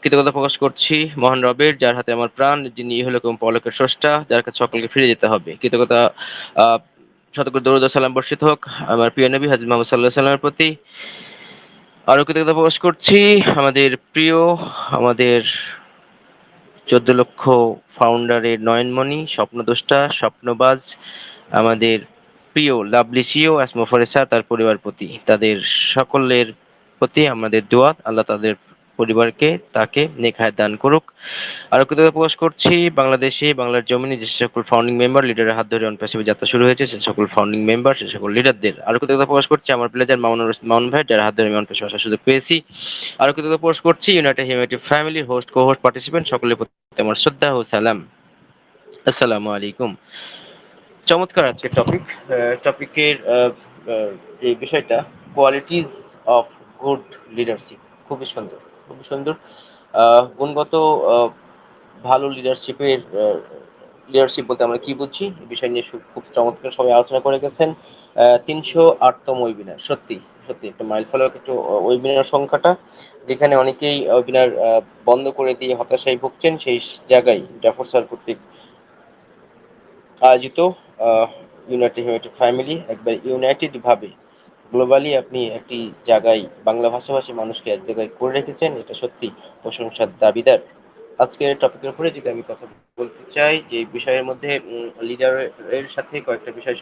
কৃতজ্ঞতা প্রকাশ করছি মহান রবের, যার হাতে আমার প্রাণ, যিনি ইহলোক এবং স্রষ্টা, যার কাছে সকলকে ফিরে যেতে হবে। কৃতজ্ঞতা শতকর দরুদ সালাম বর্ষিত হোক আমার প্রিয় নবী হাজর মোহাম্মদ সাল্লাহ সাল্লামের প্রতি। আরও কৃতজ্ঞতা প্রকাশ করছি আমাদের প্রিয়, আমাদের চোদ্দ লক্ষ ফাউন্ডারের নয়নমণি, স্বপ্নদ্রষ্টা, স্বপ্নবাজ, আমাদের প্রিয় লাভলি সিও আসমা ফরেসা তার পরিবার প্রতি। তাদের সকলের প্রতি আমাদের দোয়া, আল্লাহ তাদের পরিবারকে তাকে নেখায় দান করুক। আরও কৃতজ্ঞতা প্রকাশ করছি, বাংলাদেশে বাংলার জমিনে যে সকল ফাউন্ডিং মেম্বার লিডারের হাত ধরে অনপ্যাসিভে যাত্রা শুরু হয়েছে, সে সকল ফাউন্ডিং মেম্বার সে সকল লিডারদের আরও কৃতজ্ঞতা প্রকাশ করছি। আমার প্লেজার রশিদ মামুন ভাই, যার হাত ধরে আমি অনপ্যাসিভে আসার সুযোগ পেয়েছি। আরও কৃতজ্ঞতা প্রকাশ করছি United Humanity Family host co host participant সকলের প্রতি আমার শ্রদ্ধা ও সালাম। আসসালামু আলাইকুম। চমৎকার আজকে টপিক টপিকের যে বিষয়টা কোয়ালিটিস অফ গুড লিডারশিপ খুবই সুন্দর। খুবই সুন্দর গুণগত ভালো লিডারশিপের লিডারশিপ বলতে আমরা কি বুঝছি? এই বিষয় নিয়ে খুব চমৎকার সবাই আলোচনা করে গেছেন। তিনশো আটতম ওয়েবিনার সত্যি সত্যি, একটা মাইল ফলক একটু ওয়েবিনার সংখ্যাটা, যেখানে অনেকেই ওয়েবিনার বন্ধ করে দিয়ে হতাশায় ভুগছেন, সেই জায়গায় জাফর স্যার কর্তৃক আয়োজিত ইউনাইটেড ফ্যামিলি একবার ইউনাইটেড ভাবে গ্লোবালি আপনি একটি জায়গায় বাংলা ভাষাভাষী মানুষকে এক জায়গায় করে রেখেছেন, এটা সত্যি প্রশংসার দাবিদার। আজকের টপিকের উপরে যদি আমি কথা বলতে চাই, যে বিষয়ের মধ্যে লিডারের সাথে কয়েকটা বিষয়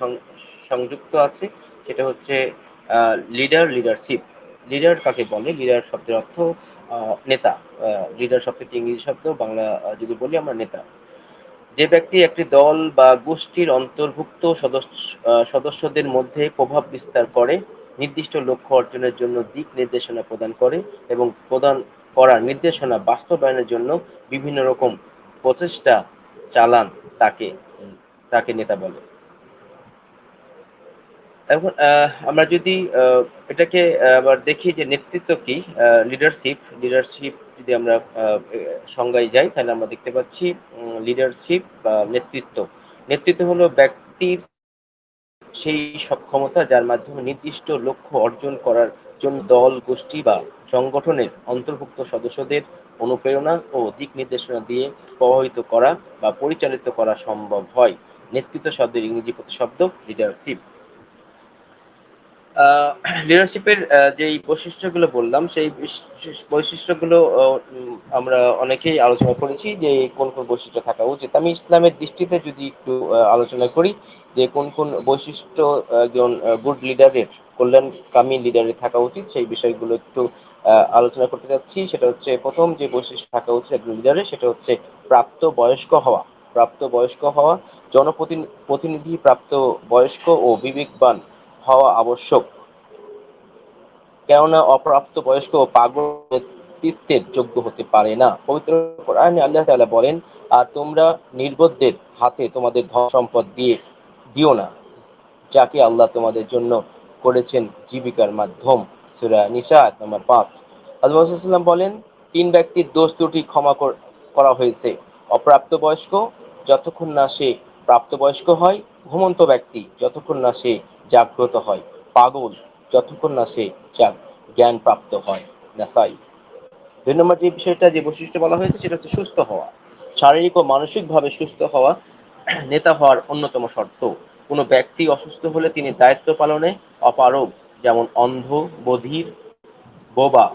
সংযুক্ত আছে, সেটা হচ্ছে লিডার লিডারশিপ লিডার কাকে বলে? লিডার শব্দের অর্থ নেতা। লিডার শব্দটি ইংরেজি শব্দ, বাংলা যদি বলি আমরা নেতা। যে ব্যক্তি একটি দল বা গোষ্ঠীর অন্তর্ভুক্ত সদস্য সদস্যদের মধ্যে প্রভাব বিস্তার করে নির্দিষ্ট লক্ষ্য অর্জনের জন্য দিক নির্দেশনা প্রদান করে এবং প্রদান করা নির্দেশনা বাস্তবায়নের জন্য বিভিন্ন রকম প্রচেষ্টা চালান তাকে তাকে নেতা বলে। এখন আমরা যদি এটাকে আবার দেখি যে নেতৃত্ব কি লিডারশিপ লিডারশিপ যদি আমরা সংজ্ঞায় যাই, তাহলে আমরা দেখতে পাচ্ছি লিডারশিপ বা নেতৃত্ব। নেতৃত্ব হলো ব্যক্তির সেই সক্ষমতা যার মাধ্যমে নির্দিষ্ট লক্ষ্য অর্জন করার জন্য দল, গোষ্ঠী বা সংগঠনের অন্তর্ভুক্ত সদস্যদের অনুপ্রেরণা ও দিক নির্দেশনা দিয়ে প্রভাবিত করা বা পরিচালিত করা সম্ভব হয়। নেতৃত্ব শব্দের ইংরেজি শব্দ লিডারশিপ লিডারশিপের যেই বৈশিষ্ট্যগুলো বললাম, সেই বৈশিষ্ট্যগুলো আমরা অনেকেই আলোচনা করেছি যে কোন কোন বৈশিষ্ট্য থাকা উচিত। আমি ইসলামের দৃষ্টিতে যদি একটু আলোচনা করি যে কোন কোন বৈশিষ্ট্য, একজন গুড লিডারের কল্যাণকামী লিডারের থাকা উচিত, সেই বিষয়গুলো একটু আলোচনা করতে যাচ্ছি। সেটা হচ্ছে প্রথম যে বৈশিষ্ট্য থাকা উচিত একজন লিডারের সেটা হচ্ছে প্রাপ্ত বয়স্ক হওয়া। প্রাপ্ত বয়স্ক হওয়া জনপ্রতিনিধি প্রাপ্ত বয়স্ক ও বিবেকবান হওয়া আবশ্যক। কেননা অপ্রাপ্ত বয়স্ক পাগল নেতৃত্বের যোগ্য হতে পারে না। পবিত্র কোরআনে আল্লাহ তাআলা বলেন, আর তোমরা নির্বোধদের হাতে তোমাদের ধন সম্পদ দিয়ে দিও না, যাকে আল্লাহ তোমাদের জন্য করেছেন জীবিকার মাধ্যম। সূরা আয়াত নম্বর পাঁচ। আল্লাহ বলেন, তিন ব্যক্তির দোষ দুটি ক্ষমা কর- করা হয়েছে। অপ্রাপ্ত বয়স্ক যতক্ষণ না সে প্রাপ্তবয়স্ক হয় ঘুমন্ত ব্যক্তি, যতক্ষণ না সে জাগ্রত হয়। পাগল, যতক্ষণ না সে জ্ঞান প্রাপ্ত হয়। নাসাই। দুই নম্বর যে বিষয়টা, যে বৈশিষ্ট্য বলা হয়েছে, সেটা হচ্ছে সুস্থ হওয়া। শারীরিক ও মানসিকভাবে সুস্থ হওয়া নেতা হওয়ার অন্যতম শর্ত। কোনো ব্যক্তি অসুস্থ হলে তিনি দায়িত্ব পালনে অপারগ, যেমন অন্ধ, বধির, বোবা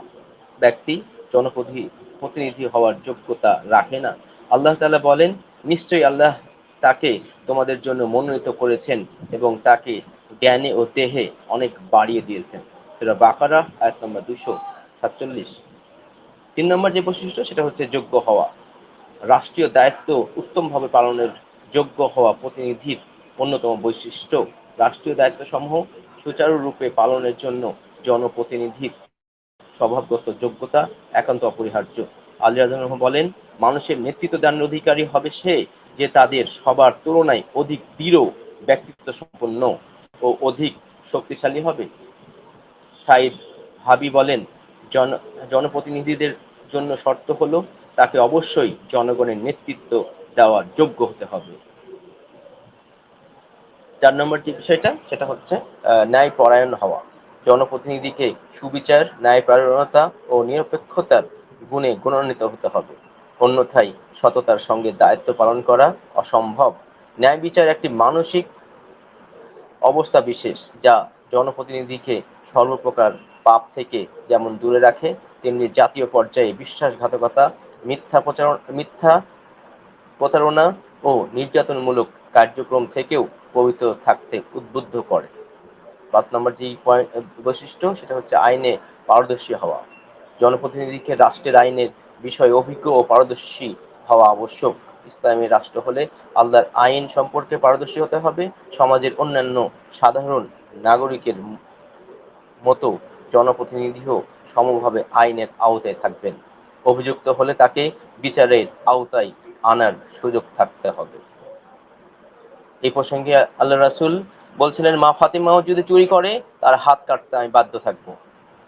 ব্যক্তি, জনপ্রতি, প্রতিনিধি হওয়ার যোগ্যতা রাখে না। আল্লাহ তালা বলেন, নিশ্চয়ই আল্লাহ তাকে তোমাদের জন্য মনোনীত করেছেন এবং তাকে জ্ঞানে ও দেহে অনেক বাড়িয়ে দিয়েছেন। সেটা বাকারা, আয়াত নম্বর দুশো সাতচল্লিশ। তিন নম্বর যে বৈশিষ্ট্য, সেটা হচ্ছে যোগ্য হওয়া। রাষ্ট্রীয় দায়িত্ব উত্তমভাবে পালনের যোগ্য হওয়া প্রতিনিধির অন্যতম বৈশিষ্ট্য রাষ্ট্রীয় দায়িত্বসমূহ সুচারুরূপে পালনের জন্য জনপ্রতিনিধির স্বভাবগত যোগ্যতা একান্ত অপরিহার্য। আলী রাজন বলেন, মানুষের নেতৃত্ব দানের অধিকারী হবে সে যে তাদের সবার তুলনায় অধিক দৃঢ় ব্যক্তিত্ব সম্পন্ন ও অধিক শক্তিশালী হবে। সাইদ হাবি বলেন, জন, জনপ্রতিনিধিদের জন্য শর্ত হলো তাকে অবশ্যই জনগণের নেতৃত্ব দেওয়ার যোগ্য হতে হবে। চার নম্বর যে বিষয়টা, সেটা হচ্ছে ন্যায় পরায়ণ হওয়া। জনপ্রতিনিধিকে সুবিচার ন্যায় ন্যায়পরায়ণতা ও নিরপেক্ষতার গুণে গুণান্বিত হতে হবে। অন্যথায় সততার সঙ্গে দায়িত্ব পালন করা অসম্ভব। ন্যায় বিচার একটি মানসিক অবস্থা বিশেষ, যা জনপ্রতিনিধিকে সর্বপ্রকার পাপ থেকে যেমন দূরে রাখে, তেমনি জাতীয় পর্যায়ে বিশ্বাসঘাতকতা, মিথ্যা প্রচারণ, মিথ্যা প্রতারণা ও নির্যাতনমূলক কার্যক্রম থেকেও পবিত্র থাকতে উদ্বুদ্ধ করে। পাঁচ নম্বর যে বৈশিষ্ট্য, সেটা হচ্ছে আইনে পারদর্শী হওয়া। জনপ্রতিনিধিকে রাষ্ট্রের আইনের বিষয়ে অভিজ্ঞ ও পারদর্শী হওয়া আবশ্যক। ইসলামী রাষ্ট্র হলে আল্লাহর আইন সম্পর্কে পারদর্শী হতে হবে। সমাজের অন্যান্য সাধারণ নাগরিকের মতো জনপ্রতিনিধিও সমভাবে আইনের আওতায় থাকবেন। অভিযুক্ত হলে তাকে বিচারের আওতায় আনার সুযোগ থাকতে হবে। এই প্রসঙ্গে আল্লাহ রাসুল বলছিলেন, মা ফাতিমাও যদি চুরি করে, তার হাত কাটতে আমি বাধ্য থাকব।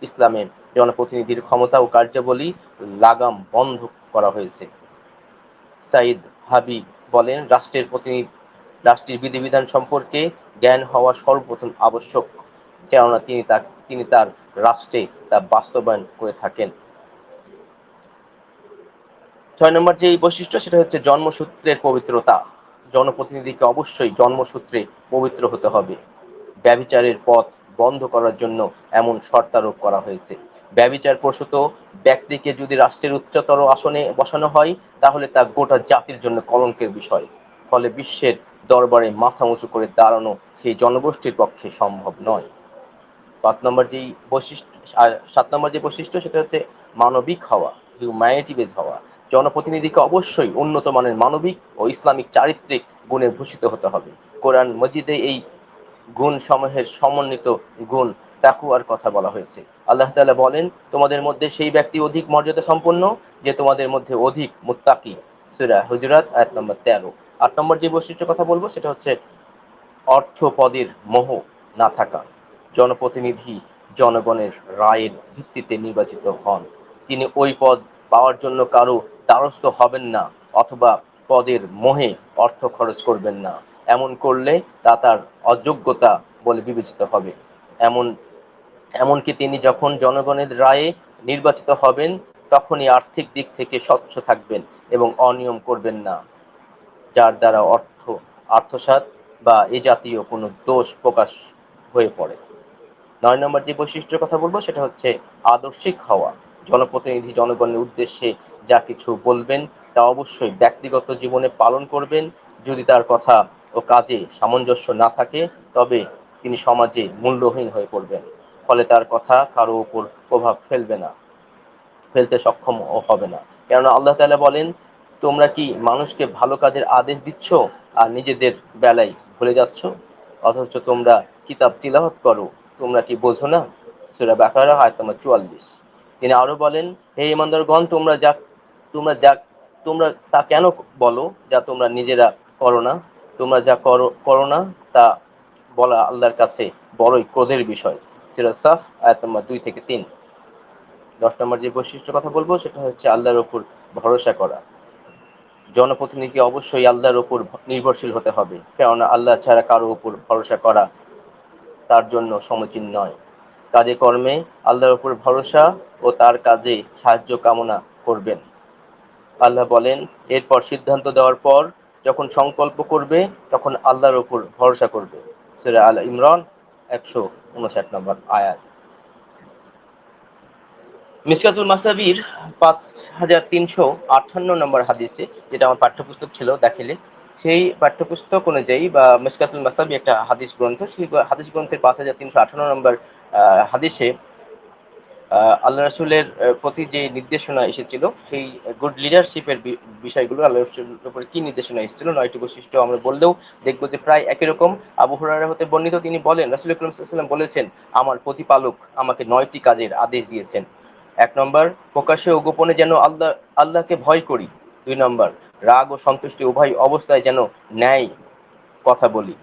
ইসলামের জনপ্রতিনিধির ক্ষমতা ও কার্যাবলী লাগাম বন্ধ করা হয়েছে। সাইদ হাবি বলেন, রাষ্ট্রের প্রতিনিধি রাষ্ট্রের বিধিবিধান সম্পর্কে জ্ঞান হওয়া সর্বপ্রথম আবশ্যক, কেননা তিনি তার তিনি তার রাষ্ট্রে তা বাস্তবায়ন করে থাকেন। ছয় নম্বর যে বৈশিষ্ট্য, সেটা হচ্ছে জন্মসূত্রের পবিত্রতা। জনপ্রতিনিধিকে অবশ্যই জন্মসূত্রে পবিত্র হতে হবে। ব্যবিচারের পথ বন্ধ করার জন্য এমন শর্তারোপ করা হয়েছে। ব্যবিচার প্রসূত ব্যক্তিকে যদি রাষ্ট্রের উচ্চতর আসনে বসানো হয়, তাহলে তা গোটা জাতির জন্য কলঙ্কের বিষয়। ফলে বিশ্বের দরবারে মাথা উঁচু করে দাঁড়ানো সেই জনগোষ্ঠীর পক্ষে সম্ভব নয়। পাঁচ নম্বর যেই বৈশিষ্ট্য সাত নম্বর যে বৈশিষ্ট্য, সেটা হচ্ছে মানবিক হওয়া হিউম্যানিটি বেজ হওয়া। জনপ্রতিনিধিকে অবশ্যই উন্নত মানের মানবিক ও ইসলামিক চারিত্রিক গুণে ভূষিত হতে হবে। কোরআন মসজিদে এই গুণ সমূহের সমন্বিত গুণ তাকুয়ার কথা বলা হয়েছে। আল্লাহ তালা বলেন, তোমাদের মধ্যে সেই ব্যক্তি অধিক মর্যাদা সম্পন্ন যে তোমাদের মধ্যে অধিক মুত্তাকি। সুরা হুজরাত, আয়াত নম্বর তেরো। আট নম্বর যে বৈশিষ্ট্য কথা বলব, সেটা হচ্ছে অর্থ পদের মোহ না থাকা। জনপ্রতিনিধি জনগণের রায়ের ভিত্তিতে নির্বাচিত হন। তিনি ওই পদ পাওয়ার জন্য কারও দ্বারস্থ হবেন না, অথবা পদের মোহে অর্থ খরচ করবেন না। এমন করলে তা তার অযোগ্যতা বলে বিবেচিত হবে। এমন, এমনকি তিনি যখন জনগণের রায়ে নির্বাচিত হবেন, তখনই আর্থিক দিক থেকে স্বচ্ছ থাকবেন এবং অনিয়ম করবেন না, যার দ্বারা অর্থ, আর্থসাত বা এ জাতীয় কোনো দোষ প্রকাশ হয়ে পড়ে। নয় নম্বর যে বৈশিষ্ট্যের কথা বলব, সেটা হচ্ছে আদর্শিক হওয়া। জনপ্রতিনিধি জনগণের উদ্দেশ্যে যা কিছু বলবেন, তা অবশ্যই ব্যক্তিগত জীবনে পালন করবেন। যদি তার কথা ও কাজে সামঞ্জস্য না থাকে, তবে তিনি সমাজে মূল্যহীন হয়ে পড়বেন। ফলে তার কথা কারও উপর প্রভাব ফেলবে না, ফেলতে সক্ষম হবে না। কেননা আল্লাহ তালা বলেন, তোমরা কি মানুষকে ভালো কাজের আদেশ দিচ্ছ আর নিজেদের বেলায় ভুলে যাচ্ছ? অথচ তোমরা কিতাব তিলাহত করো, তোমরা কি বোঝো না? সুরা বাকারা হয় তোমার চুয়াল্লিশ। তিনি আরও বলেন, হে ইমানদারগণ তোমরা যা তোমরা যা, তোমরা তা কেন বলো যা তোমরা নিজেরা করো না? তোমরা যা করো না, তা বলা আল্লাহর কাছে বড়ই ক্রোধের বিষয়। সিরাজ সাফ, আয়াত নম্বর দুই থেকে তিন। দশ নম্বর যে বৈশিষ্ট্য কথা বলব, সেটা হচ্ছে আল্লাহর উপর ভরসা করা। জনপ্রতিনিধি অবশ্যই আল্লাহর উপর নির্ভরশীল হতে হবে, কেননা আল্লাহ ছাড়া কারও উপর ভরসা করা তার জন্য সমীচীন নয়। কাজে কর্মে আল্লাহর উপর ভরসা ও তার কাজে সাহায্য কামনা করবেন। আল্লাহ বলেন, এরপর সিদ্ধান্ত দেওয়ার পর যখন সংকল্প করবে, তখন আল্লাহর উপর ভরসা করবে। সেরা আল ইমরান, একশো উনষাট নম্বর আয়াত। মিসকাতুল মাসাবির পাঁচ হাজার তিনশো আটান্ন নম্বর হাদিসে, যেটা আমার পাঠ্যপুস্তক ছিল দেখিলে, সেই পাঠ্যপুস্তক অনুযায়ী বা মিসকাতুল মাসাবি একটা হাদিস গ্রন্থ, সেই হাদিস গ্রন্থের পাঁচ হাজার তিনশো আঠান্ন নম্বর হাদিসে আল্লাহ রসুলের প্রতি যে নির্দেশনা এসেছিল, সেই গুড লিডারশিপের বিষয়গুলো আল্লাহ রসুলের উপরে কি নির্দেশনা এসেছিল, নয়টি বৈশিষ্ট্য আমরা বললেও দেখব যে প্রায় একই রকম। আবু হরারা হতে বর্ণিত তিনি বলেন, রসুল ইকরম সাল্লাম বলেছেন, আমার প্রতিপালক আমাকে নয়টি কাজের আদেশ দিয়েছেন। এক নম্বর, প্রকাশ্যে ও গোপনে যেন আল্লাহ, আল্লাহকে ভয় করি। দুই নম্বর, রাগ ও সন্তুষ্টি উভয় অবস্থায় যেন ন্যায় কথা বলি।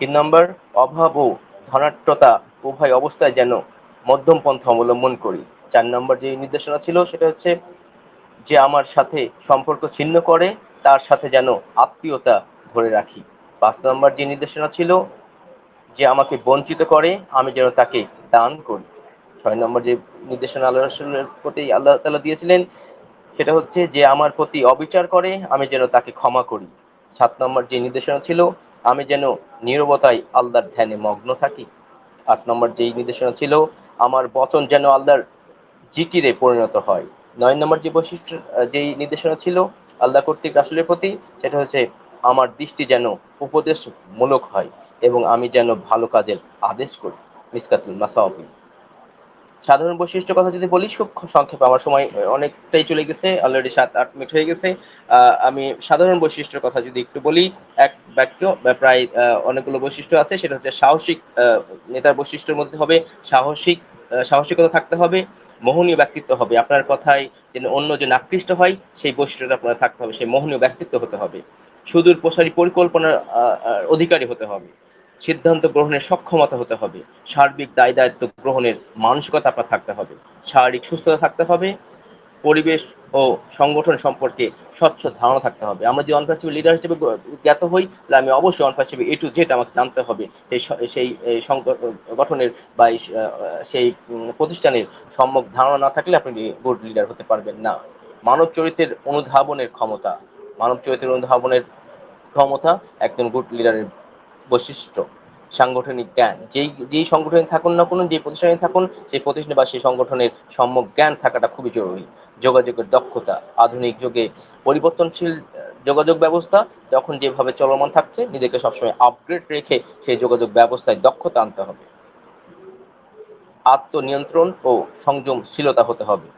তিন নম্বর, অভাব ও ধনাট্যতা উভয় অবস্থায় যেন মধ্যম পন্থা অবলম্বন করি। চার নম্বর যে নির্দেশনা ছিল, সেটা হচ্ছে যে আমার সাথে সম্পর্ক ছিন্ন করে, তার সাথে যেন আত্মীয়তা ধরে রাখি। পাঁচ নম্বর যে নির্দেশনা ছিল, যে আমাকে বঞ্চিত করে, আমি যেন তাকে দান করি। ছয় নম্বর যে নির্দেশনা আল্লাহ রসুলের প্রতি আল্লাহ তালা দিয়েছিলেন, সেটা হচ্ছে যে আমার প্রতি অবিচার করে, আমি যেন তাকে ক্ষমা করি। সাত নম্বর যে নির্দেশনা ছিল, আমি যেন নীরবতায় আল্লাহর ধ্যানে মগ্ন থাকি। আট নম্বর যেই নির্দেশনা ছিল আমার বচন যেন আল্লাহর জিকিরে পরিণত হয়। নয় নম্বর যে বৈশিষ্ট্য যেই নির্দেশনা ছিল আল্লাহ কর্তৃক রাসুলের প্রতি, সেটা হচ্ছে আমার দৃষ্টি যেন উপদেশমূলক হয় এবং আমি যেন ভালো কাজের আদেশ করি। মিসকাতুল মাসাওয়াবি। সাধারণ বৈশিষ্ট্য কথা যদি বলি খুব সংক্ষেপে আমার সময় অনেকটাই চলে গেছে অলরেডি সাত, আট মিনিট হয়ে গেছে। আমি সাধারণ বৈশিষ্ট্যের কথা যদি একটু বলি, এক বাক্য প্রায় অনেকগুলো বৈশিষ্ট্য আছে, সেটা হচ্ছে সাহসিক নেতার বৈশিষ্ট্যের মধ্যে হবে, সাহসিক সাহসিকতা থাকতে হবে, মোহনীয় ব্যক্তিত্ব হবে। আপনার কথায় যেন অন্য যে আকৃষ্ট হয়, সেই বৈশিষ্ট্যটা আপনার থাকতে হবে, সেই মোহনীয় ব্যক্তিত্ব হতে হবে। সুদূর প্রসারী পরিকল্পনার অধিকারী হতে হবে। সিদ্ধান্ত গ্রহণের সক্ষমতা হতে হবে। সার্বিক দায় দায়িত্ব গ্রহণের মানসিকতা আপনার থাকতে হবে। শারীরিক সুস্থতা থাকতে হবে। পরিবেশ ও সংগঠন সম্পর্কে স্বচ্ছ ধারণা থাকতে হবে। আমরা যে অনফার্সিবল লিডার হিসেবে জ্ঞাত হই, তাহলে আমি অবশ্যই অনফার্সিবল এ টু জেড আমাকে জানতে হবে। সেই সেই গঠনের বা সেই প্রতিষ্ঠানের সম্যক ধারণা না থাকলে আপনি গুড লিডার হতে পারবেন না। মানব চরিত্রের অনুধাবনের ক্ষমতা। মানব চরিত্রের অনুধাবনের ক্ষমতা একজন গুড লিডারের বৈশিষ্ট্য। সাংগঠনিক জ্ঞান। যেই যেই সংগঠনে থাকুন না কোনো, যে প্রতিষ্ঠানে থাকুন, সেই প্রতিষ্ঠানে বা সেই সংগঠনের সম্যক জ্ঞান থাকাটা খুবই জরুরি। যোগাযোগের দক্ষতা। আধুনিক যুগে পরিবর্তনশীল যোগাযোগ ব্যবস্থা যখন যেভাবে চলমান থাকছে, নিজেকে সবসময় আপগ্রেড রেখে সেই যোগাযোগ ব্যবস্থায় দক্ষতা আনতে হবে। আত্মনিয়ন্ত্রণ ও সংযমশীলতা হতে হবে।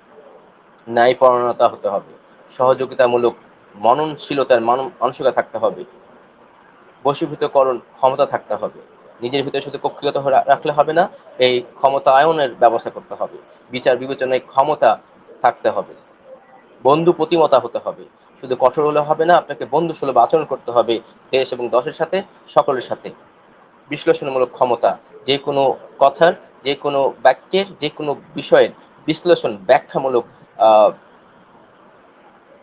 ন্যায়পরায়ণতা হতে হবে। সহযোগিতামূলক মননশীলতার মান, মানসিকতা থাকতে হবে। বশীভূতকরণ ক্ষমতা থাকতে হবে। নিজের ভিতরে শুধু কক্ষিগত রাখলে হবে না, এই ক্ষমতা আয়নের ব্যবস্থা করতে হবে। বিচার বিবেচনায় ক্ষমতা থাকতে হবে। বন্ধু প্রতিমতা হতে হবে। শুধু কঠোর হলে হবে না, আপনাকে বন্ধু সুলভ আচরণ করতে হবে দেশ এবং দশের সাথে, সকলের সাথে। বিশ্লেষণমূলক ক্ষমতা, যে কোনো কথার, যে কোনো বাক্যের, যে কোনো বিষয়ের বিশ্লেষণ, ব্যাখ্যামূলক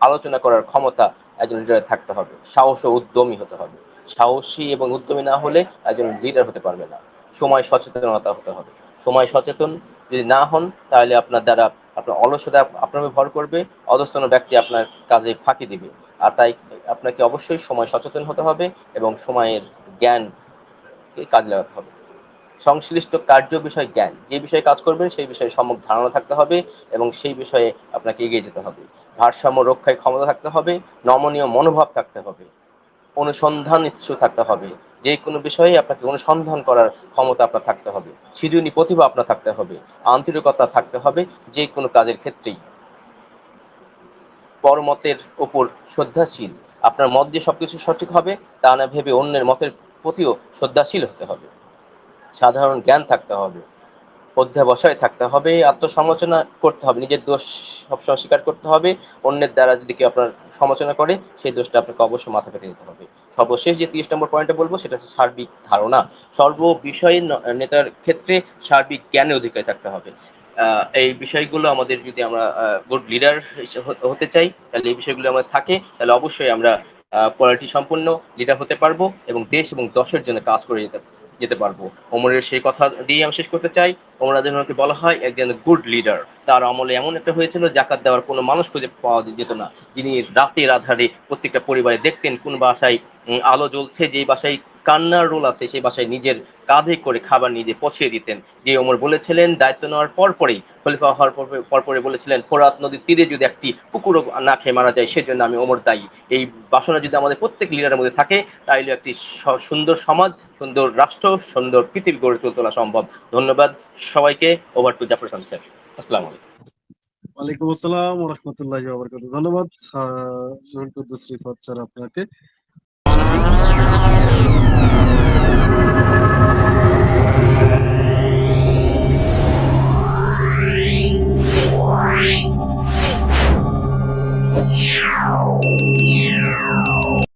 আলোচনা করার ক্ষমতা একজন থাকতে হবে। সাহস ও উদ্যমী হতে হবে। সাহসী এবং উদ্যমী না হলে একজন লিডার হতে পারবে না। সময় সচেতনতা হতে হবে। সময় সচেতন যদি না হন, তাহলে আপনার দ্বারা আপনার অলসতা আপনার ভর করবে, অধস্তন ব্যক্তি আপনার কাজে ফাঁকি দিবে। আর তাই আপনাকে অবশ্যই সময় সচেতন হতে হবে এবং সময়ের জ্ঞানকে কাজে লাগাতে হবে। সংশ্লিষ্ট কার্য বিষয় জ্ঞান, যে বিষয়ে কাজ করবেন সেই বিষয়ে সম্যক ধারণা থাকতে হবে এবং সেই বিষয়ে আপনাকে এগিয়ে যেতে হবে। ভারসাম্য রক্ষায় ক্ষমতা থাকতে হবে, নমনীয় মনোভাব থাকতে হবে। অনুসন্ধান ইচ্ছু থাকতে হবে। যে কোনো বিষয়ে আপনাকে অনুসন্ধান করার ক্ষমতা আপনার থাকতে হবে। সৃজনী প্রতিভা আপনার থাকতে হবে। আন্তরিকতা থাকতে হবে যে কোনো কাজের ক্ষেত্রেই। পরমতের ওপর শ্রদ্ধাশীল। আপনার মত যে সবকিছু সঠিক হবে, তা না ভেবে অন্যের মতের প্রতিও শ্রদ্ধাশীল হতে হবে। সাধারণ জ্ঞান থাকতে হবে। অধ্যাবসায় থাকতে হবে, আত্মসমালোচনা করতে হবে, নিজের দোষ সবসময় স্বীকার করতে হবে, অন্যের দ্বারা যদি কেউ আপনার সমালোচনা করে, সেই দোষটা আপনাকে অবশ্যই মাথা পেতে নিতে হবে। সর্বশেষ যে তিরিশ নম্বর পয়েন্টে বলব, সেটা হচ্ছে সার্বিক ধারণা। সর্ব বিষয়ে নেতার ক্ষেত্রে সার্বিক জ্ঞানের অধিকার থাকতে হবে। এই বিষয়গুলো আমাদের যদি আমরা গুড লিডার হতে চাই, তাহলে এই বিষয়গুলো আমাদের থাকে। তাহলে অবশ্যই আমরা কোয়ালিটি সম্পূর্ণ লিডার হতে পারব এবং দেশ এবং দশের জন্য কাজ করে যেতে যেতে পারব। ওমরের সেই কথা দিয়ে আমি শেষ করতে চাই। ওমর রাজনকে বলা হয় একজন গুড লিডার তার আমলে এমন একটা হয়েছিল, জাকাত দেওয়ার কোনো মানুষ খুঁজে পাওয়া যেত না। যিনি রাতের আধারে প্রত্যেকটা পরিবারে দেখতেন কোন বাসায় আলো জ্বলছে, যেই বাসায় কান্নার রোল আছে সেই বাসায় নিজের কাঁধে করে খাবার নিজে পৌঁছিয়ে দিতেন। যে ওমর বলেছিলেন, দায়িত্ব নেওয়ার পর পরেই, খলিফা হওয়ার পর পর পরে বলেছিলেন, ফোরাত নদীর তীরে যদি একটি কুকুরও না খেয়ে মারা যায়, সেজন্য আমি ওমর দায়ী। এই বাসনা যদি আমাদের প্রত্যেক লিডারের মধ্যে থাকে তাহলে একটি সুন্দর সমাজ, সুন্দর রাষ্ট্র, সুন্দর পৃথিবী গড়ে তোলা সম্ভব। ধন্যবাদ সবাইকে। Over to Jafar Hasan sir আসসালামু আলাইকুম। আসসালাম রহমতুল্লাহ ধন্যবাদ আপনাকে। Wow.